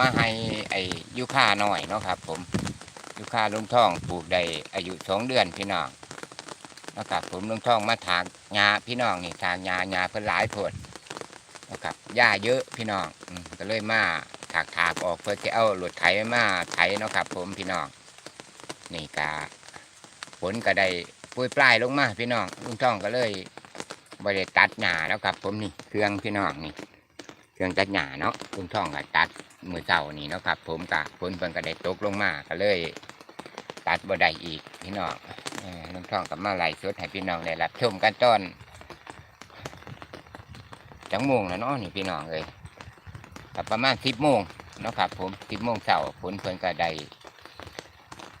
มาให้ไอ้ยูค่าหน่อยเนาะครับ ผมยูค่าลุงท่องปลูกได้อายุสองเดือนพี่น้องนะครับผมลุงท่องมาถางหญ้าพี่น้องนี่ถางหญ้าหญ้าเพิ่นหลายโพดนะครับหญ้าเยอะพี่น้องอก็เลยมาถากถากออกเพื่อจะเอาหลุดไถมาไถเนาะครับ ผมพี่น้องนี่กาผลก็ได้ปุยปลายลงมาพี่น้องลุงท่องก็เลยบริตัดหญ้าแล้วครับ ผมนี่เครื่องพี่น้องนี่ ครื่องตัดหญ้าเนาะลุงท่องก็ตัดมือเจ้านี่เนาะครับ ผมกะฝนเพิ่นก็ได้ตกลงมาก็เลย ตัดบ่ได้อีกพี่น้องลุงท่องกับมาไล่สดให้พี่น้องได้รับชมกันตอนจังโมงแล้วเนาะนี่พี่น้องเลยกับประมาณสิบโมงเนาะครับ ผมสิบโมงเช้าฝนเพิ่นก็ได้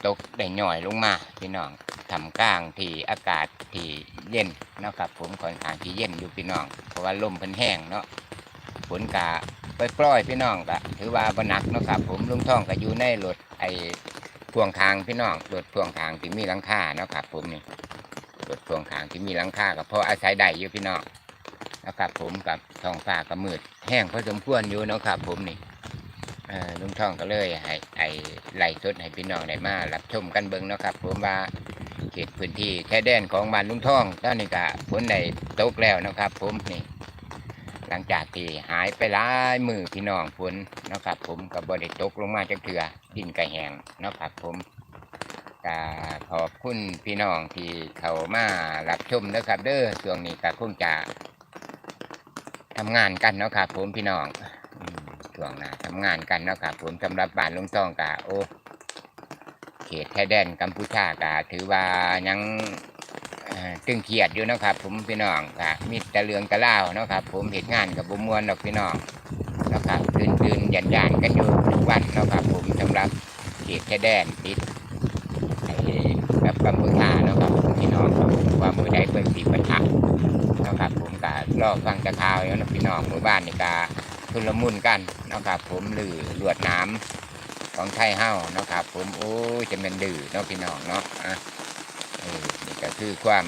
ตกได้หน่อยลงมาพี่น้องทำกลางที่อากาศที่เย็นเนาะครับ ผมค่อนข้างที่เย็นอยู่พี่น้องเพราะว่าลมเพิ่นแห้งเนาะ ฝนกะปปล่อยพี่น้องกะถือว่าบหนักเนาะครับ ผมลุงท่องก็อยู่ในรถไอ้พ่วงทางพี่น้องรถพ่วงทางที่มีหลังคาเนาะครับ ผมนี่รถพ่วงทางที่มีหลังคาก็พออาศัยได้อยู่พี่น้องนะครับผมกับท้องฟ้าก็มืดแห้งพอสมควรอยู่เนาะครับ ผมนี่ลุงท่องก็เลยให้ไอ้ไล่สดให้พี่น้องได้มารับชมกันเบิ่งเนาะครับ ผมว่าเขตพื้นที่แค่แดนของบ้านลุงท่องตอนนี้ก็ฝนได้ตกแล้วนะครับ ผมนี่ หลังจากที่หายไปหลายมือพี่น้องฝนนะครับ ผมกับบริตกลงมาจากเถื่อดินกระแหงนะครับผมก็ขอบคุณพี่น้องที่เขามารับชมนะครับ เด้อช่วงนี้ก็คงจะทำงานกันเนาะครับผมพี่น้องช่วงหน้าทำงานกันเนาะครับผมสำหรับบ้านลุงต้องกะโอ้เขตชายแดนกัมพูชากะถือว่ายัง ตึงเครียดอยู่นะครับ ผมพี่น้องค่ะมีต่เรื่องต่เล่านะครับ ผมเหตุงานกับบุมวนดอกพี่น้องนะครับตื่นตื่นยันยันกันอยู่ทุกวันนะครับ ผมสำหรับเขตชายแดนติดไอ้กับกัมพูชานะครับผมพี่น้องครับผมว่ามือใดเปิดสีประทักเนะครับผมก็รอฟังจะข่าวยู่เนะพี่น้องมือบ้านนี่ก็ทุลมุนกันนะครับ ผมหรือลวดน้ำของไทยเฮ้านะครับ ผมโอ้จะเป็นดื้อเนาะพี่น้องเนาะอะ นี่ก็คือความ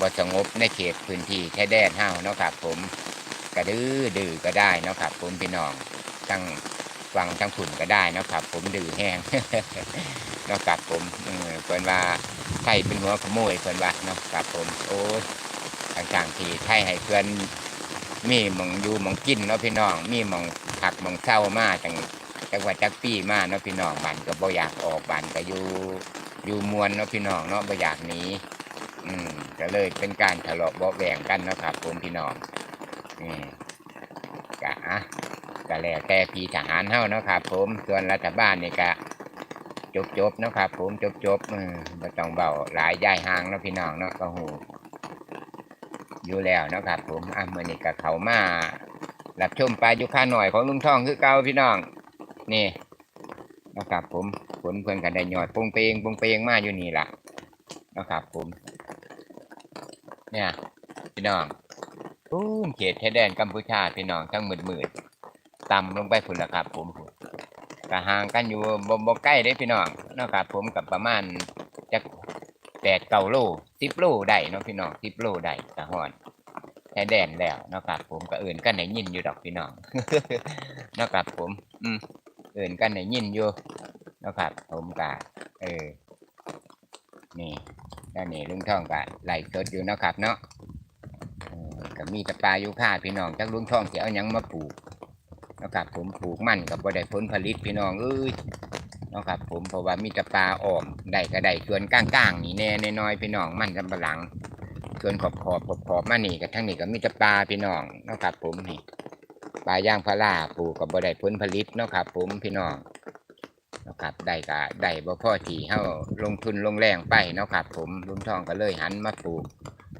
บสงบในเขตพื้นที่ชายแดนเฮาเนาะครับ ผมกระดื้อดื้อก็ได้เนาะครับผมพี่น้องทั้งฟังทั้งขุนก็ได้เนาะครับ ผมดื้อแห้งเนาะครับผมเออเพิ่นว่าไทยเป็นหัวขโมยเพิ่นว่าเนาะครับผมโอ้ยต่างๆที่ไทยให้เพื่อนมีหมองอยู่หมองกินเนาะพี่น้อง มีหมองผักหมองเศร้ามาจังจังหวัดจักปี้มาเนาะพี่น้องบ้านก็บ่อยากออกบ้านก็อยู่ อยู่มวลเนาะพี่น้องเนาะบ่อยากหนีอืมก็เลยเป็นการทะเลาะเบาแหวงกันเนาะครับผมพี่น้องนี่กะอะก็แล้วแต่พี่ทหารเฮาเนาะครับผมส่วนรัฐบาลนี่ก็จบจบเนาะครับผมจบจบเออบ่ต้องเบาหลายย้ายห่างเนาะพี่น้องเนาะก็หูอยู่แล้วเนาะครับผมอะมื้อนี้ก็เขามารับชมปลายุค่าหน่อยของลุงทองคือเก่าพี่น้อง นี่นะครับผม ผลเพื่อนกันได้ยอดปงเปงปงเปงมาอยู่นี่ล่ะนะครับผม เนี่ย พี่น้องอู้นเขตชายแดนกัมพูชาพี่น้องทั้งหมืดมืดๆต่ำลงไปฝุ่นละครับผมก็ห่างกันอยู่บ่บ่ใกล้ได้พี่น้องนะครับผมกับประมาณจักแปดเก้าโลสิบโลได้เนาะพี่น้องสิบโลได้กะฮอดชายแดนแล้วนะครับผมก็เอื่นกันในยินอยู่ดอกพี่น้องนะครับผม อืมเอื่นกันในยินอยู่ นะครับผมกะเออ นี่ด้านนี้ลุงท่องกะไหลสดอยู่นะครับ เนาะก็มีต่ปลาอยู่ค่าพี่น้องจักลุงท่องสิเอายังมาปลูกนะครับผมปลูกมันกับบ่ได้ผลผลิตพี่น้องเอ้ยนะครับผมเพราะว่ามีต่ปลาออมได้ก็ได้ส่วนก้างๆนี่แน่น้อยพี่น้องมันสำปะหลังส่วนขอบขอบขอบขอบมานี่กับทั้งนี้ก็มีต่ปลาพี่น้องนะครับผมนี่ปลาย่างพาราปลูกกับบ่ได้ผลผลิตนะครับผมพี่น้อง นาะครับได้ก็ได้บ่พ่อที่เฮาลงทุนลงแรงไปเนาะครับ ผมลุงทองก็เลยหันมาปลูก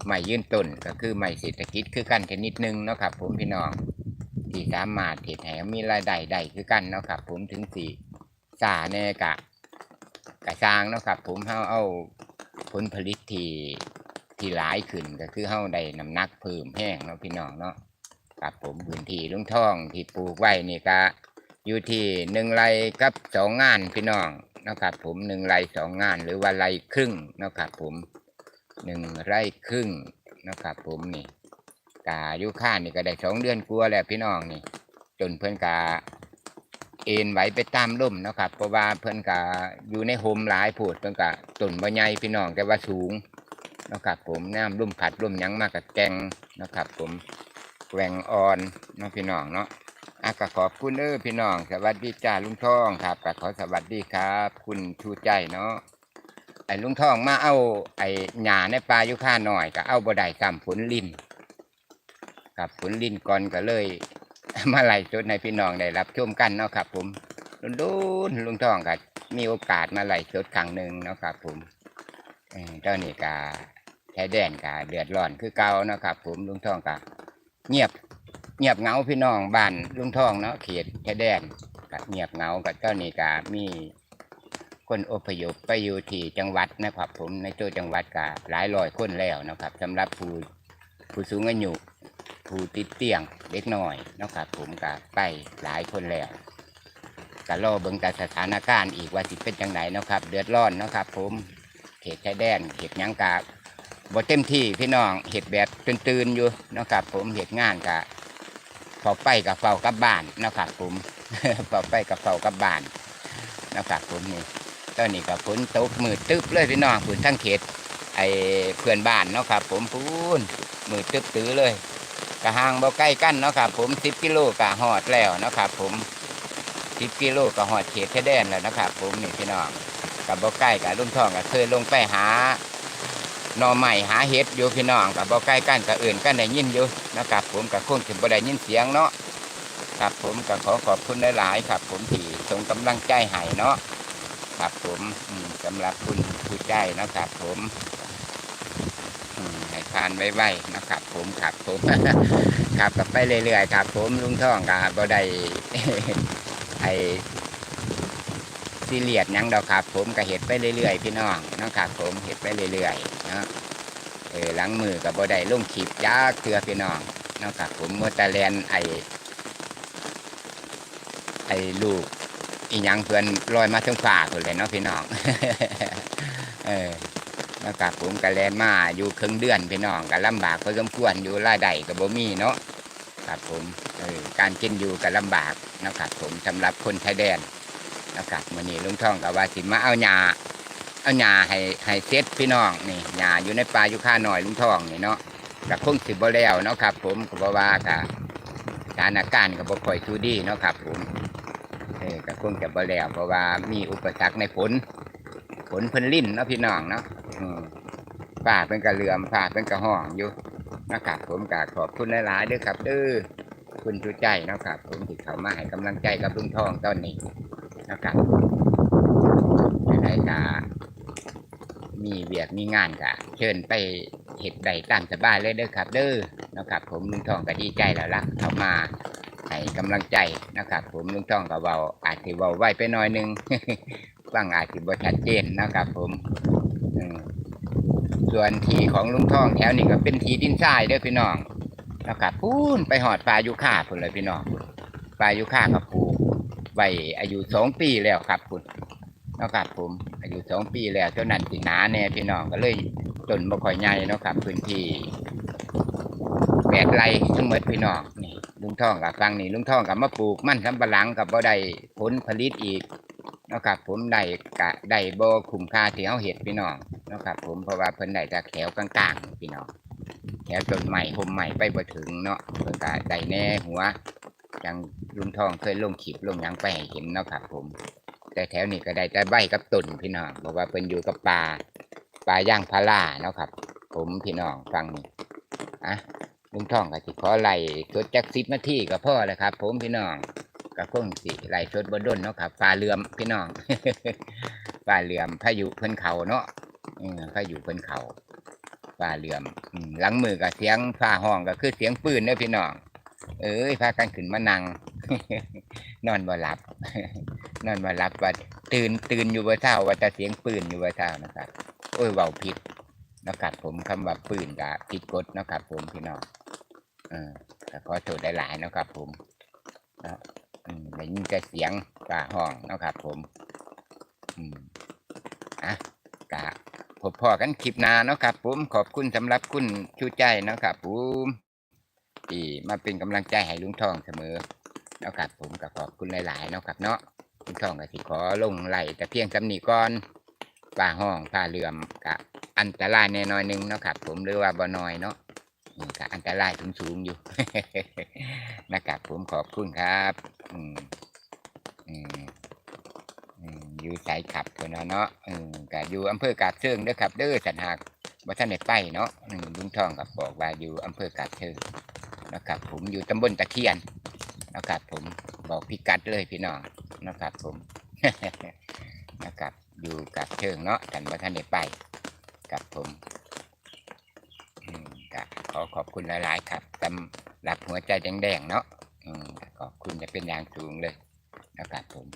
ไม้ยืนต้นก็คือไม้เศรษฐกิจคือกันแค่นิดนึงเนาะครับ ผมพี่น้องที่สามารถเฮ็ดให้มีรายได้ได้คือกันเนาะครับ ผมถึงสี่สาแน่กะกะสร้างเนาะครับ ผมเฮาเอาผลผลิตที่ที่หลายขึ้นก็คือเฮาได้น้ำหนักเพิ่มแห้งเนาะพี่น้องเนาะครับผมพื้นที่ลุงทองที่ปลูกไว้นี่ก็ อยู่ที่หนึ่งไรกับสองงานพี่น้องนะครับผมหนึ่งไรสองงาน หรือว่าไรครึ่งนะครับผมหนึ่งไรครึ่งนะครับผมนี่กายุค่านี่ก็ได้สองเดือนกลัวแล้วพี่น้องนี่จนเพิ่อนกาเอ็นไหวไปตามล่มนะครับเพราะว่าเพิ่อนกาอยู่ในโฮมหลายโพูดเพิ่อนกาต้นบ่ใหญ่พี่น้องแต่ว่าสูงนะครับผมน้ำลุ่มผัดลุ่มยังมากกับแกงนะครับผมแหวงอ่อนเนาะพี่น้องเนาะ อะก็ขอบคุณเด้อพี่น้อง สวัสดีจ้าลุงทองครับกขอสวัสดีครับ คุณชูใจเนาะไอ้ลุงทองมาเอาไอ้หญ้าในปลายุค่าหน่อยก็เอาบ่ได้ซ้ำผลลินครับผลลินก่อนก็เลย มาไล่สดในพี่น้องได้รับชมกันเนาะครับ ผมดุนลุงทองก็มีโอกาสมาไล่สดครั้งหนึ่งเนาะครับ ผมตอนนี้ก็ชายแดนก็เดือดร้อนคือเก่าเนาะครับ ผมลุงทองก็เงียบ เงียบเงาพี่น้องบ้านลุงทองเนาะเขตชายแดนก็เงียบเงาก็ตอนนี้ก็มีคนอพยพไปอยู่ที่จังหวัดนะครับ ผมในตัวจังหวัดก็หลายร้อยคนแล้วนะครับสำหรับผู้ผู้สูงอายุผู้ติดเตียงเล็กน้อยนะครับ ผมก็ไปหลายคนแล้วก็รอเบิ่งแต่สถานการณ์อีกว่าสิเป็นจังไหนนะครับ เดือดร้อนนะครับ ผมเขตชายแดนเขตหยังกาบ่เต็มที่พี่น้องเห็ดแบบตื่นๆอยู่นะครับ ผมเห็ดงานกะ เฝ้าไปกับเฝ้ากับบ้านนะครับผมเฝ้าไปกับเฝ้ากับบ้านนะครับผมนี่ตอนนี้ก็ฝนตกมืดตึ๊บเลยพี่น้องฝนทั้งเขตไอเพื่อนบ้านเนาะครับ ผมพูนมืดตึ๊บตื้อเลยกระห่างบ่ใกล้กันเนาะครับ ผมสิบกิโลกะหอดแล้วนะครับผมสิบกิโลกะหอดเขตชายแดนแล้วนะครับ ผมนี่พี่น้องกับบ่ใกล้กับลุงทองก็เคยลงไปหา หน่อใหม่หาเห็ดอยู่พี่น้องกับบ่ใกล้กันกับอื่นกันได้ยินอยู่นะครับผมกับคงถึงบ่ได้ยินเสียงเนาะครับผมก็ขอขอบคุณหลายๆครับ ผมที่ส่งกำลังใจให้เนาะครับผมสำหรับคุณผู้ใจนะครับผมให้ทานไว้ๆนะครับผมครับผมครับกับไปเรื่อยๆครับ ผมลุงท่องกับบ่ได้ไอ ซีเรียสยังดอกครับ ผมก็เห็ดไปเรื่อยๆ พี่น้องนะครับผมเห็ดไปเรื่อยๆเนาะเออหล้างมือกับบ่ได้ลงขีบยากเถือพี่น้องนะครับผมเมื่อตะแลนไอไอลูกอีหยังเพื่อนลอยมาถึงฝ่าคนเลยเนาะพี่น้องเออนะครับผมกะแลนมาอยู่ครึ่งเดือนพี่น้องก็ลำบากพอสมควรอยู่รายได้ก็บ่มีเนาะครับผมเออการกินอยู่ก็ลำบากนะครับผมสำหรับคนชายแดน นะครับมื้อนี้ลุงท่องก็ว่าสิมาเอาหญ้าเอาหญ้าให้ให้เซ็ตพี่น้องนี่หญ้าอยู่ในป่าอยู่ข้าหน่อยลุงท่องนี่เนาะก็คงสิบ่แล้วเนาะครับ ผมก็บ่ว่าก็สถานการณ์ก็บ่ค่อยสู้ดีเนาะครับ ผมเออก็คงจะบ่แล้วเพราะว่ามีอุปสรรคในฝนฝนเพิ่นลิ่นเนาะพี่น้องเนาะอืมฟ้าเป็นกระเหลื่อมฟ้าเป็นกระห้องอยู่นะครับผมก็ขอบคุณหลายๆด้อครับเด้อคุณชูใจเนาะครับผมที่เขามาให้กำลังใจกับลุงทองตอนนี้ นะครับอะไรก็มีเวียกมีงานก็เชิญไปเห็ดใดตามสบายเลยเด้อครับ เด้อนะครับ ผมลุงทองก็ดีใจแล้วล่ะเขามาให้กำลังใจนะครับ ผมลุงต้องกับเบาอาจจะเบาไว้ไปหน่อยนึงฟังอาจจะบ่ชัดเจนนะครับ ผมส่วนทีของลุงทองแถวนี้ก็เป็นทีดินทรายเด้อพี่น้องนะครับพูนไปหอดปลายุค่าพุ่นเลยพี่น้องปลายุค่ากับปู ว้อายุสองปีแล้วครับคุณนะครับผมอายุสองปีแล้วเท่านั้นสิหนาแน่พี่น้องก็เลยต้นบ่ค่อยใหญ่เนาะครับพื้นที่แปดไร่ทั้งหมดพี่น้องนี่ลุงท่องกับฟังนี่ลุงท่องกับมาปลูกมันสำปะหลังกับบ่ได้ผลผลิตอีกเนาะครับผมได้กะได้บ่คุ้มค่าที่เฮาเฮ็ดพี่น้องเนาะครับผมเพราะว่าเพิ่นได้จากแถวกลางๆพี่น้องแถวต้นใหม่ห่มใหม่ไปบ่ถึงเนาะเพิ่นก็ได้แน่หัว จังลุงทองเคยลงคลิปลงยังไปให้เห็นเนาะครับผม แต่แถวนี้ก็ได้แต่ใบกับต้นพี่น้องเพราะว่าเพิ่นอยู่กับป่าป่าย่างพาราเนาะครับ ผมพี่น้องฟังนี่อะลุงทองก็สิขอไล่สดจักสิบนาทีก็พอแล้วครับ ผมพี่น้องก็คงสิไล่สดบดดนเนาะครับฟ้าเรือมพี่น้องฟ้าเรือมพายุเพิ่นเขาเนาะออพายุเพิ่นเขาฟ้าเรือมอืมหลังมือก็เสียงฟ้าห้องก็คือเสียงปืนเด้อพี่น้อง เอ้ยพากันขึ้นมานั่ง นอนบ่หลับ นอนบ่หลับว่าตื่นตื่นอยู่บ่เช้าว่าแต่เสียงปืนอยู่บ่เช้านะครับ โอ้ยเว้าผิดนะครับผมคำว่าปืนกับผิดกฎนะครับผมพี่น้องเออแต่ขอโทษหลายๆนะครับผมนะอืมได้ยินแต่เสียงฝ่าห้องนะครับผม อืมอะกะพบพอกันคลิปหน้าเนาะครับผมขอบคุณสำหรับคุณชูใจเนาะครับผม ที่มาเป็นกำลังใจให้ลุงทองเสมอเนาะครับผมก็ขอบคุณหลายๆเนาะครับเนาะคุณช่องก็สิขอลงไหลแต่เพียงสำนีก่อนป่าห้องป่าเหลื่อมกับอันตรายแน่นอยหนึงเนาะครับ ผมหรือว่าบ่น้อยเนาะอืมก็อันตรายสูงๆอยู่นะครับผมขอบคุณครับอืมอืมอยู่สายขับเพิ่นเนาะอืมก็อยู่อำเภอกาบเชิงเด้อครับเด้อสันหากบ่ทันได้ไปเนาะลุงทองก็บอกว่าอยู่อำเภอกาบเชิง นะครับผมอยู่ตำบลตะเคียนนะครับผมบอกพิกัดเลยพี่น้องนะครับผมนะครับอยู่กาบเชิงเนาะท่านบ่ทันได้ไปกับผมอืมก็ขอขอบคุณหลาย ๆ ครับสำหรับหัวใจแดงๆเนาะขอบคุณจะเป็นอย่างสูงเลยนะครับผม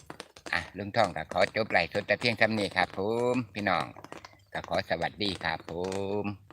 อะลุงท่องก็ขอจบไลสดแต่เพียงเท่านี้ครับผมพี่น้องก็ขอสวัสดีครับผม